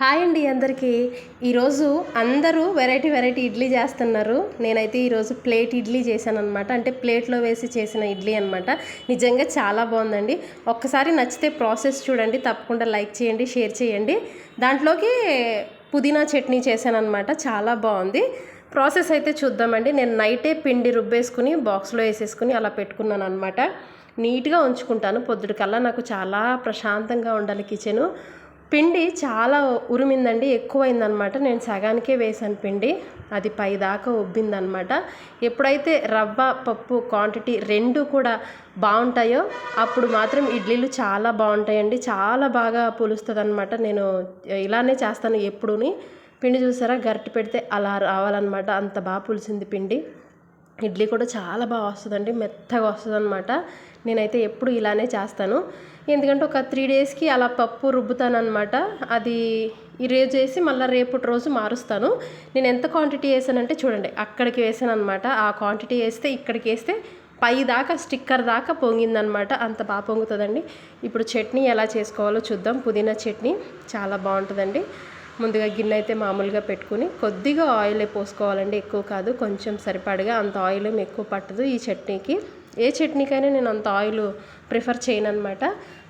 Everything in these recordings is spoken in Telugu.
హాయ్ అండి అందరికీ. ఈరోజు అందరూ వెరైటీ వెరైటీ ఇడ్లీ చేస్తున్నారు. నేనైతే ఈరోజు ప్లేట్ ఇడ్లీ చేశాను అనమాట అంటే ప్లేట్లో వేసి చేసిన ఇడ్లీ అనమాట నిజంగా చాలా బాగుందండి. ఒక్కసారి నచ్చితే ప్రాసెస్ చూడండి. తప్పకుండా లైక్ చేయండి షేర్ చేయండి. దాంట్లోకి పుదీనా చట్నీ చేశాను అనమాట చాలా బాగుంది. ప్రాసెస్ అయితే చూద్దామండి. నేను నైటే పిండి రుబ్బేసుకుని బాక్స్లో వేసేసుకుని అలా పెట్టుకున్నాను అనమాట నీట్గా ఉంచుకుంటాను. పొద్దుటికల్లా నాకు చాలా ప్రశాంతంగా ఉండాలి కిచెను. పిండి చాలా ఉరిమిందండి ఎక్కువైందనమాట నేను సగానికే వేసాను పిండి. అది పైదాకా ఉబ్బిందనమాట ఎప్పుడైతే రవ్వ పప్పు క్వాంటిటీ రెండు కూడా బాగుంటాయో అప్పుడు మాత్రం ఇడ్లీలు చాలా బాగుంటాయండి. చాలా బాగా పులుస్తుంది అనమాట నేను ఇలానే చేస్తాను ఎప్పుడుని. పిండి చూసారా? గరిటె పెడితే అలా రావాలన్నమాట. అంత బాగా పులిసింది పిండి. ఇడ్లీ కూడా చాలా బాగా వస్తుందండి మెత్తగా వస్తుంది అనమాట నేనైతే ఎప్పుడు ఇలానే చేస్తాను. ఎందుకంటే ఒక త్రీ డేస్కి అలా పప్పు రుబ్బుతానమాట అది ఈరోజు చేసి మళ్ళీ రేపటి రోజు మారుస్తాను. నేను ఎంత క్వాంటిటీ వేసానంటే చూడండి అక్కడికి వేసాను అనమాట ఆ క్వాంటిటీ వేస్తే ఇక్కడికి వేస్తే పై దాకా స్టిక్కర్ దాకా పొంగిందనమాట అంత బాగా పొంగుతుందండి. ఇప్పుడు చట్నీ ఎలా చేసుకోవాలో చూద్దాం. పుదీనా చట్నీ చాలా బాగుంటుందండి. ముందుగా గిన్నె అయితే మామూలుగా పెట్టుకుని కొద్దిగా ఆయిల్ పోసుకోవాలండి. ఎక్కువ కాదు కొంచెం సరిపడగా అంత ఆయిల్ ఎక్కువ పట్టదు ఈ చట్నీకి. ఏ చట్నీకైనా నేను అంత ఆయిల్ ప్రిఫర్ చేయను అనమాట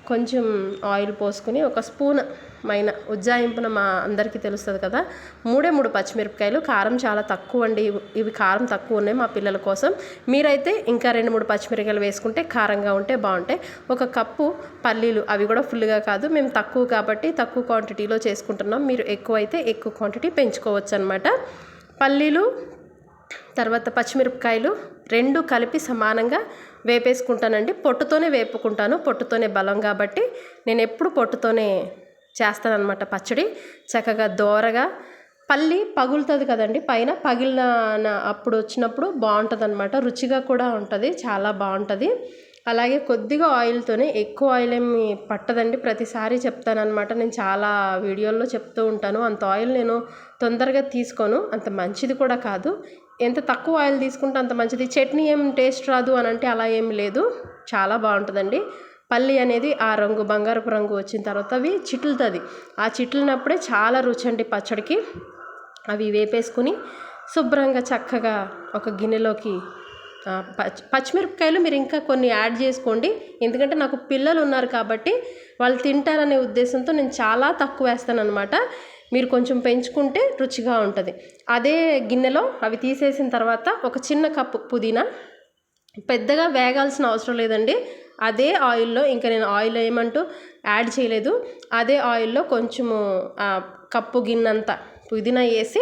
కొంచెం ఆయిల్ పోసుకుని ఒక స్పూన్ మైన ఉజ్జాయింపున మా అందరికీ తెలుస్తుంది కదా. మూడే మూడు పచ్చిమిరపకాయలు కారం చాలా తక్కువ అండి. ఇవి కారం తక్కువ ఉన్నాయి మా పిల్లల కోసం. మీరైతే ఇంకా రెండు మూడు పచ్చిమిరపకాయలు వేసుకుంటే కారంగా ఉంటే బాగుంటాయి. ఒక కప్పు పల్లీలు అవి కూడా ఫుల్గా కాదు. మేము తక్కువ కాబట్టి తక్కువ క్వాంటిటీలో చేసుకుంటున్నాం. మీరు ఎక్కువ అయితే ఎక్కువ క్వాంటిటీ పెంచుకోవచ్చు అనమాట పల్లీలు తర్వాత పచ్చిమిరపకాయలు రెండు కలిపి సమానంగా వేపేసుకుంటానండి. పొట్టుతోనే వేపుకుంటాను. పొట్టుతోనే బలం కాబట్టి నేను ఎప్పుడు పొట్టుతోనే చేస్తానన్నమాట పచ్చడి. చక్కగా దోరగా పల్లి పగులుతుంది కదండి పైన పగిలిన అప్పుడు వచ్చినప్పుడు బాగుంటుంది అనమాట రుచిగా కూడా ఉంటుంది చాలా బాగుంటుంది. అలాగే కొద్దిగా ఆయిల్తోనే ఎక్కువ ఆయిల్ ఏమి పట్టదండి. ప్రతిసారి చెప్తానమాట నేను చాలా వీడియోల్లో చెప్తూ ఉంటాను. అంత ఆయిల్ నేను తొందరగా తీసుకోను. అంత మంచిది కూడా కాదు. ఎంత తక్కువ ఆయిల్ తీసుకుంటే అంత మంచిది. చట్నీ ఏం టేస్ట్ రాదు అని అంటే అలా ఏం లేదు. చాలా బాగుంటుందండి. పల్లి అనేది ఆ రంగు బంగారపు రంగు వచ్చిన తర్వాత అవి చిట్లుతుంది. ఆ చిట్లినప్పుడే చాలా రుచి అండి పచ్చడికి అవి వేపేసుకుని శుభ్రంగా చక్కగా ఒక గిన్నెలోకి పచ్చి పచ్చిమిరపకాయలు మీరు ఇంకా కొన్ని యాడ్ చేసుకోండి. ఎందుకంటే నాకు పిల్లలు ఉన్నారు కాబట్టి వాళ్ళు తింటారనే ఉద్దేశంతో నేను చాలా తక్కువ వేస్తాను అనమాట మీరు కొంచెం పెంచుకుంటే రుచిగా ఉంటుంది. అదే గిన్నెలో అవి తీసేసిన తర్వాత ఒక చిన్న కప్పు పుదీనా పెద్దగా వేగాల్సిన అవసరం లేదండి. అదే ఆయిల్లో ఇంకా నేను ఆయిల్ ఏమంటూ యాడ్ చేయలేదు. అదే ఆయిల్లో కొంచెము కప్పు గిన్నంత పుదీనా వేసి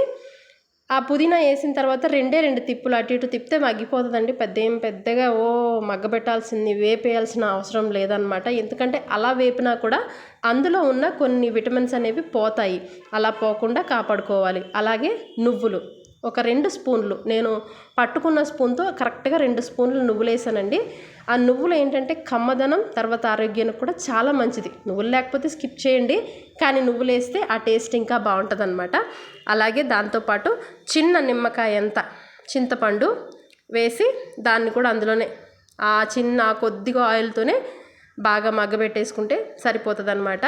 ఆ పుదీనా వేసిన తర్వాత రెండే రెండు తిప్పులు అటు ఇటు తిప్పితే మగ్గిపోతుందండి. పెద్ద ఏం పెద్దగా ఓ మగ్గబెట్టాల్సింది వేపేయాల్సిన అవసరం లేదనమాట ఎందుకంటే అలా వేపినా కూడా అందులో ఉన్న కొన్ని విటమిన్స్ అనేవి పోతాయి. అలా పోకుండా కాపాడుకోవాలి. అలాగే నువ్వులు. ఒక రెండు స్పూన్లు. నేను పట్టుకున్న స్పూన్తో కరెక్ట్గా రెండు స్పూన్లు నువ్వులు వేసానండి ఆ నువ్వులు ఏంటంటే కమ్మదనం తర్వాత ఆరోగ్యానికి కూడా చాలా మంచిది. నువ్వులు లేకపోతే స్కిప్ చేయండి. కానీ నువ్వులు వేస్తే ఆ టేస్ట్ ఇంకా బాగుంటుంది అనమాట అలాగే దాంతోపాటు చిన్న నిమ్మకాయ ఎంత చింతపండు వేసి దాన్ని కూడా అందులోనే ఆ చిన్న కొద్దిగా ఆయిల్తోనే బాగా మగ్గబెట్టేసుకుంటే సరిపోతుంది అనమాట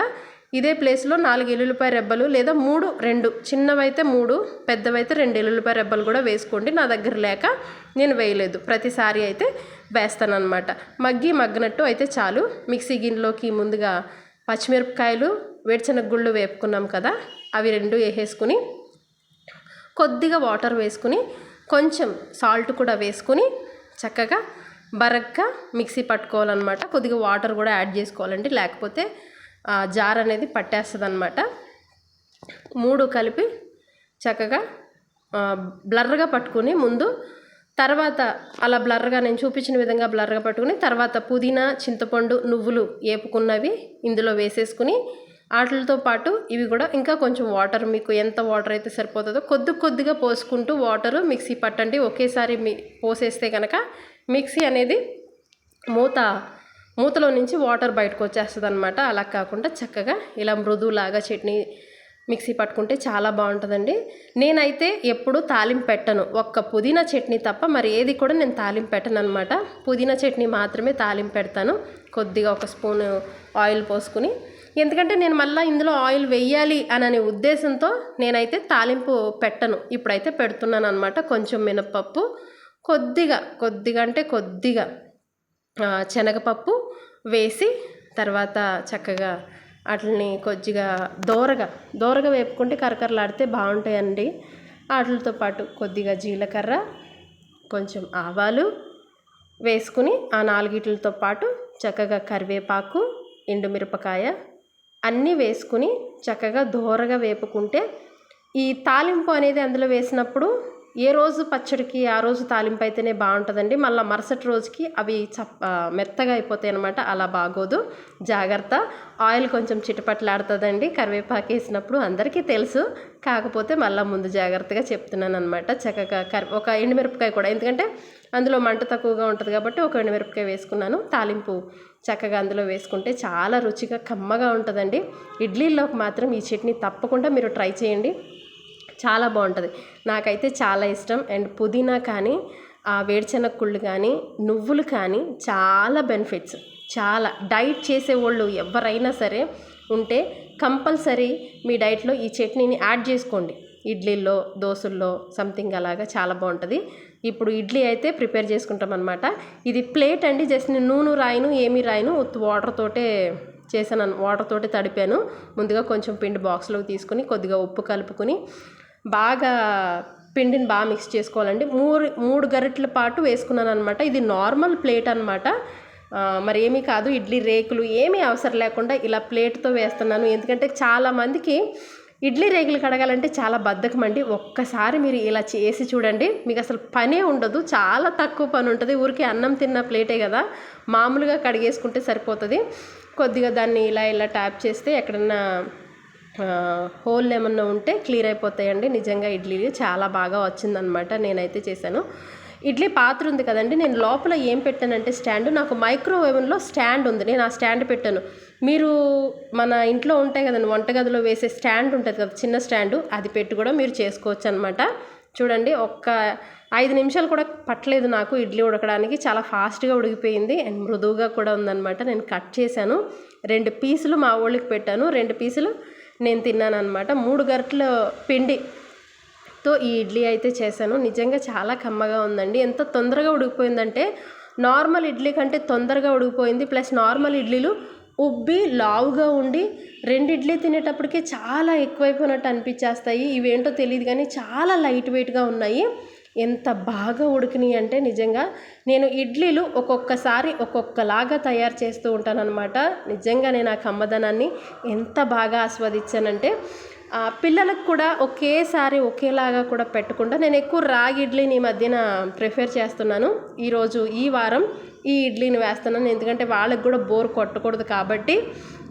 ఇదే ప్లేస్లో నాలుగు ఎల్లుల్లిపాయ రెబ్బలు లేదా మూడు రెండు. చిన్నవైతే మూడు పెద్దవైతే రెండు ఎల్లుల్లిపాయ రెబ్బలు కూడా వేసుకోండి. నా దగ్గర లేక నేను వేయలేదు. ప్రతిసారి అయితే వేస్తానమాట మగ్గి మగ్గినట్టు అయితే చాలు. మిక్సీ గిన్నెలోకి ముందుగా పచ్చిమిరపకాయలు వేడిచెనగ గుళ్ళు వేపుకున్నాం కదా అవి రెండు వేసేసుకుని కొద్దిగా వాటర్ వేసుకుని కొంచెం సాల్ట్ కూడా వేసుకుని చక్కగా బరగ్గా మిక్సీ పట్టుకోవాలన్నమాట. కొద్దిగా వాటర్ కూడా యాడ్ చేసుకోవాలండి. లేకపోతే జార్ అనేది పట్టేస్తుంది అనమాట మూడు కలిపి చక్కగా బ్లర్గా పట్టుకుని ముందు తర్వాత అలా బ్లర్గా నేను చూపించిన విధంగా బ్లర్గా పట్టుకుని తర్వాత పుదీనా చింతపండు నువ్వులు వేపుకున్నవి ఇందులో వేసేసుకుని వాటితో పాటు ఇవి కూడా ఇంకా కొంచెం వాటర్ మీకు ఎంత వాటర్ అయితే సరిపోతుందో కొద్ది కొద్దిగా పోసుకుంటూ వాటరు మిక్సీ పట్టండి. ఒకేసారి మీ పోసేస్తే కనుక మిక్సీ అనేది మూత మూతలో నుంచి వాటర్ బయటకు వచ్చేస్తుంది అనమాట అలా కాకుండా చక్కగా ఇలా మృదువులాగా చట్నీ మిక్సీ పట్టుకుంటే చాలా బాగుంటుందండి. నేనైతే ఎప్పుడు తాలింపు పెట్టను. ఒక్క పుదీనా చట్నీ తప్ప మరి ఏది కూడా నేను తాలింపు పెట్టను అనమాట పుదీనా చట్నీ మాత్రమే తాలింపు పెడతాను. కొద్దిగా ఒక స్పూన్ ఆయిల్ పోసుకుని. ఎందుకంటే నేను మళ్ళీ ఇందులో ఆయిల్ వెయ్యాలి అని ఉద్దేశంతో నేనైతే తాలింపు పెట్టను. ఇప్పుడైతే పెడుతున్నాను అనమాట కొంచెం మినపప్పు కొద్దిగా కొద్దిగా అంటే కొద్దిగా. శనగపప్పు వేసి తర్వాత చక్కగా వాటిని కొద్దిగా దోరగా దోరగా వేపుకుంటే కరకరలాడితే బాగుంటాయండి. వాటితో పాటు కొద్దిగా జీలకర్ర కొంచెం ఆవాలు వేసుకుని ఆ నాలుగిట్లతో పాటు చక్కగా కరివేపాకు ఎండుమిరపకాయ అన్నీ వేసుకుని చక్కగా దోరగా వేపుకుంటే ఈ తాలింపు అనేది అందులో వేసినప్పుడు ఏ రోజు పచ్చడికి ఆ రోజు తాలింపు అయితేనే బాగుంటుందండి. మళ్ళీ మరుసటి రోజుకి అవి చప్ప మెత్తగా అయిపోతాయి అనమాట అలా బాగోదు. జాగ్రత్త. ఆయిల్ కొంచెం చిటపట్లాడుతుందండి. కరివేపాకు వేసినప్పుడు అందరికీ తెలుసు. కాకపోతే మళ్ళీ ముందు జాగ్రత్తగా చెప్తున్నాను అనమాట చక్కగా కరి ఒక ఎండుమిరపకాయ కూడా. ఎందుకంటే అందులో మంట తక్కువగా ఉంటుంది కాబట్టి ఒక ఎండుమిరపకాయ వేసుకున్నాను. తాలింపు చక్కగా అందులో వేసుకుంటే చాలా రుచిగా కమ్మగా ఉంటుందండి. ఇడ్లీలోకి మాత్రం ఈ చట్నీ తప్పకుండా మీరు ట్రై చేయండి. చాలా బాగుంటుంది. నాకైతే చాలా ఇష్టం. అండ్ పుదీనా కానీ ఆ వేరుశెనగ కానీ నువ్వులు కానీ చాలా బెనిఫిట్స్. చాలా. డైట్ చేసేవాళ్ళు ఎవరైనా సరే ఉంటే కంపల్సరీ మీ డైట్లో ఈ చట్నీని యాడ్ చేసుకోండి. ఇడ్లీల్లో దోశల్లో సంథింగ్ అలాగా చాలా బాగుంటుంది. ఇప్పుడు ఇడ్లీ అయితే ప్రిపేర్ చేసుకుంటాం అనమాట ఇది ప్లేట్ అండి. జస్ట్ నేను నూనె రాయను ఏమీ రాయను. ఉత్తి వాటర్ తోటే చేశాను వాటర్ తోటి తడిపాను. ముందుగా కొంచెం పిండి బాక్స్లోకి తీసుకుని కొద్దిగా ఉప్పు కలుపుకొని బాగా పిండిని బాగా మిక్స్ చేసుకోవాలండి. మూడు మూడు గరిటెల పాటు వేసుకున్నాను అనమాట ఇది నార్మల్ ప్లేట్ అనమాట మరి ఏమీ కాదు. ఇడ్లీ రేకులు ఏమీ అవసరం లేకుండా ఇలా ప్లేట్తో వేస్తున్నాను. ఎందుకంటే చాలామందికి ఇడ్లీ రేకులు కడగాలంటే చాలా బద్ధకం అండి ఒక్కసారి మీరు ఇలా చేసి చూడండి. మీకు అసలు పనే ఉండదు. చాలా తక్కువ పని ఉంటుంది. ఊరికి అన్నం తిన్న ప్లేటే కదా. మామూలుగా కడిగేసుకుంటే సరిపోతుంది. కొద్దిగా దాన్ని ఇలా ఇలా ట్యాప్ చేస్తే ఎక్కడన్నా హోల్ ఏమన్నా ఉంటే క్లియర్ అయిపోతాయండి. నిజంగా ఇడ్లీ చాలా బాగా వచ్చిందనమాట నేనైతే చేశాను. ఇడ్లీ పాత్ర ఉంది కదండి. నేను లోపల ఏం పెట్టానంటే స్టాండ్. నాకు మైక్రోవేవ్లో స్టాండ్ ఉంది. నేను ఆ స్టాండ్ పెట్టాను. మీరు మన ఇంట్లో ఉంటాయి కదండి వంటగదిలో వేసే స్టాండ్ ఉంటుంది కదా చిన్న స్టాండు. అది పెట్టి కూడా మీరు చేసుకోవచ్చు అనమాట చూడండి ఒక్క ఐదు నిమిషాలు కూడా పట్టలేదు నాకు ఇడ్లీ ఉడకడానికి. చాలా ఫాస్ట్గా ఉడికిపోయింది. అండ్ మృదువుగా కూడా ఉందన్నమాట. నేను కట్ చేశాను. రెండు పీసులు మా ఊళ్ళకి పెట్టాను. రెండు పీసులు నేను తిన్నాను అనమాట మూడు గంటల పిండితో ఈ ఇడ్లీ అయితే చేశాను. నిజంగా చాలా కమ్మగా ఉందండి. ఎంత తొందరగా ఉడికిపోయిందంటే నార్మల్ ఇడ్లీ కంటే తొందరగా ఉడికిపోయింది. ప్లస్ నార్మల్ ఇడ్లీలు ఉబ్బి లావుగా ఉండి రెండు ఇడ్లీ తినేటప్పటికే చాలా ఎక్కువైపోయినట్టు అనిపించేస్తాయి. ఇవేంటో తెలియదు కానీ చాలా లైట్ వెయిట్గా ఉన్నాయి. ఎంత బాగా ఉడికినాయి అంటే నిజంగా నేను ఇడ్లీలు ఒక్కొక్కసారి ఒక్కొక్కలాగా తయారు చేస్తూ ఉంటానన్నమాట. నిజంగా నేను ఆ కమ్మదనాన్ని ఎంత బాగా ఆస్వాదించానంటే పిల్లలకు కూడా ఒకేసారి ఒకేలాగా కూడా పెట్టకుండా నేను ఎక్కువ రాగి ఇడ్లీని ఈ మధ్యన ప్రిఫర్ చేస్తున్నాను. ఈరోజు ఈ వారం ఈ ఇడ్లీని వేస్తున్నాను. ఎందుకంటే వాళ్ళకి కూడా బోర్ కొట్టకూడదు కాబట్టి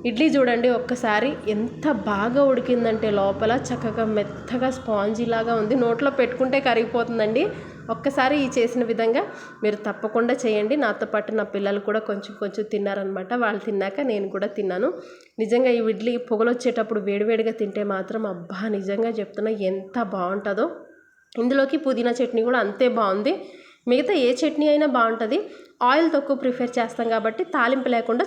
ఇడ్లీ చూడండి ఒక్కసారి ఎంత బాగా ఉడికిందంటే లోపల చక్కగా మెత్తగా స్పాంజీ లాగా ఉంది. నోట్లో పెట్టుకుంటే కరిగిపోతుందండి. ఒక్కసారి ఈ చేసిన విధంగా మీరు తప్పకుండా చేయండి. నాతో పాటు నా పిల్లలు కూడా కొంచెం కొంచెం తిన్నారనమాట. వాళ్ళు తిన్నాక నేను కూడా తిన్నాను. నిజంగా ఈ ఇడ్లీ పొగలొచ్చేటప్పుడు వేడివేడిగా తింటే మాత్రం అబ్బా నిజంగా చెప్తున్నా ఎంత బాగుంటుందో. ఇందులోకి పుదీనా చట్నీ కూడా అంతే బాగుంది. మిగతా ఏ చట్నీ అయినా బాగుంటుంది. ఆయిల్ తక్కువ ప్రిఫర్ చేస్తాం కాబట్టి తాలింపు లేకుండా